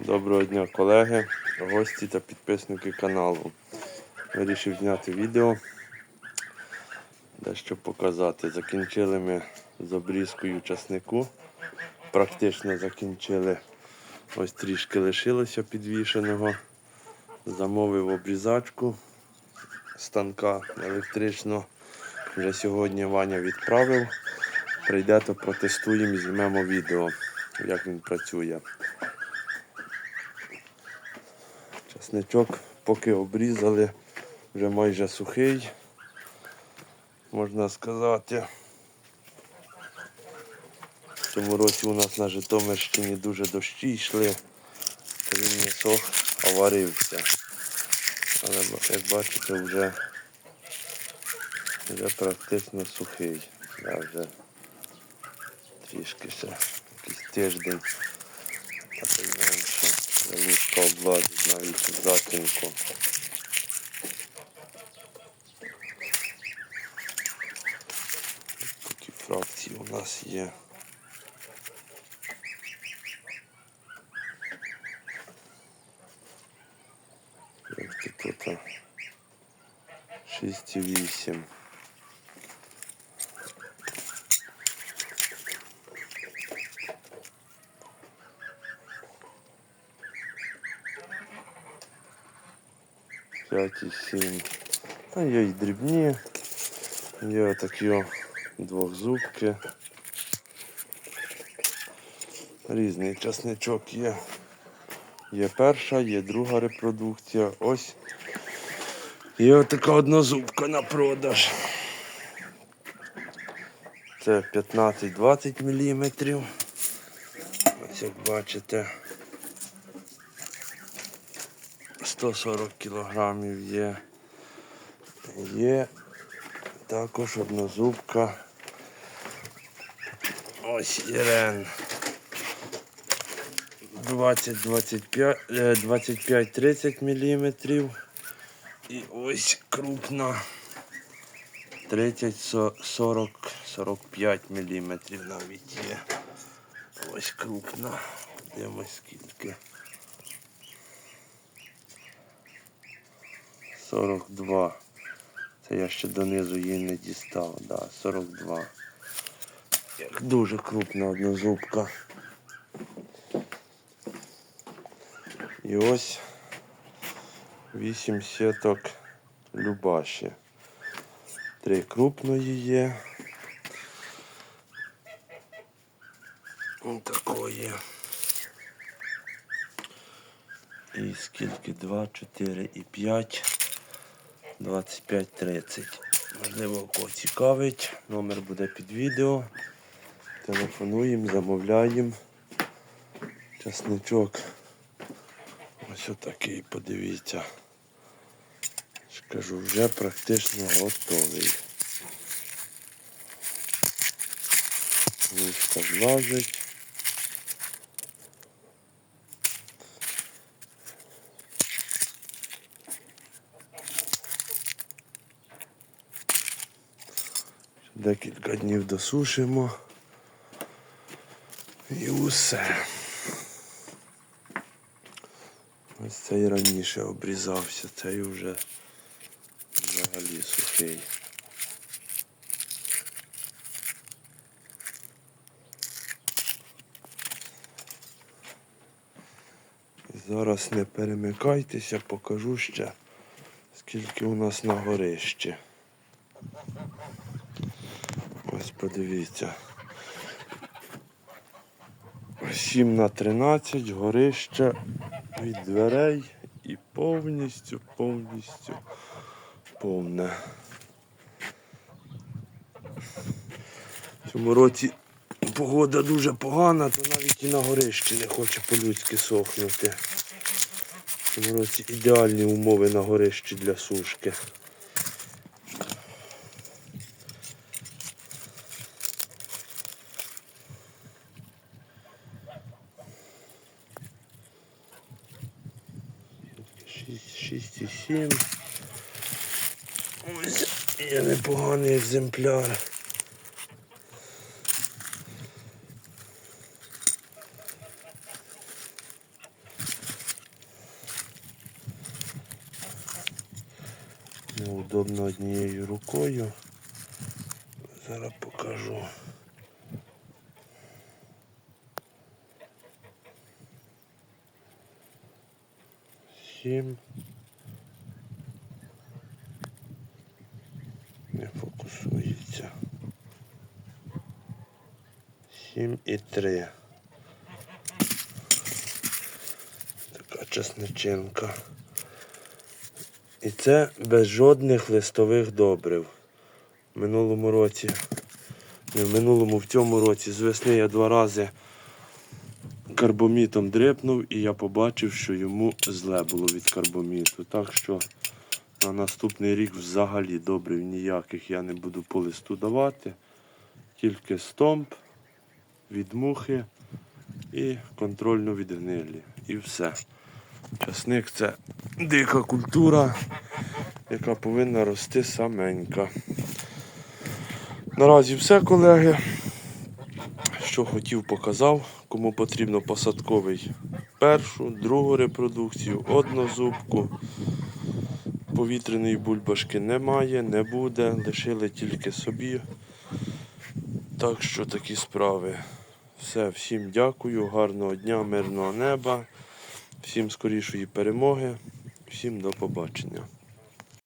Доброго дня, колеги, гості та підписники каналу. Вирішив зняти відео, дещо показати. Закінчили ми з обрізкою часнику. Практично закінчили. Ось трішки лишилося підвішеного. Замовив обрізачку станка електричного. Вже сьогодні Ваня відправив. Прийде, то протестуємо і знімемо відео, як він працює. Часничок поки обрізали, вже майже сухий, можна сказати. В цьому році у нас на Житомирщині дуже дощі йшли, то він не сох, а варився. Але як бачите, вже, вже практично сухий. Да, вже трішки ще якийсь тиждень. А то й менше. Лужка облазить навіть в затінку. Такі фракції у нас є. Як це тут? 6,8. П'ять і сім. Та є і дрібні, є такі двохзубки. Різний часничок є. Є перша, є друга репродукція. Ось є така однозубка на продаж. Це 15-20 мм. Ось як бачите. 140 кілограмів є. Є також однозубка. Ось Ірен. 20-25-30 мм. І ось крупна 30-40-45 мм навіть є. Ось крупна. Дивимось скільки. 42. Це я ще донизу її не дістав, да, 42. Як Дуже крупна однозубка. І ось 8 сіток Любаші. Три крупної є. Ось такої. І скільки? 2, 4 і 5. 25-30. Можливо, кого цікавить. Номер буде під відео. Телефонуємо, замовляємо. Часничок. Ось отакий, подивіться. ж Кажу, вже практично готовий. Лучка злазить. Декілька днів досушимо. І усе. Ось цей раніше обрізався, цей вже взагалі сухий. Зараз не перемикайтеся, покажу ще, скільки у нас на горищі. Ось подивіться. 7 на 13 горище від дверей і повністю, повністю повне. В цьому році погода дуже погана, то навіть і на горищі не хоче по-людськи сохнути. В цьому році ідеальні умови на горищі для сушки. 6,7. Ось є непоганий екземпляр. Неудобно однією рукою. Зараз покажу. Сім. Не фокусується. Сім і три. Така чесничинка. І це без жодних листових добрив. В минулому році, не в минулому, в цьому році з весни я два рази карбомітом дрипнув і я побачив, що йому зле було від карбоміту. Так що на наступний рік взагалі добрив ніяких я не буду по листу давати. Тільки стомп від мухи і контрольно від гнилі. І все. Часник це дика культура, яка повинна рости саменька. Наразі все, колеги. Що хотів, показав. Кому потрібно посадковий першу, другу репродукцію, однозубку. Повітряної бульбашки немає, не буде, лишили тільки собі. Так що такі справи. Все, всім дякую, гарного дня, мирного неба, всім скорішої перемоги, всім до побачення.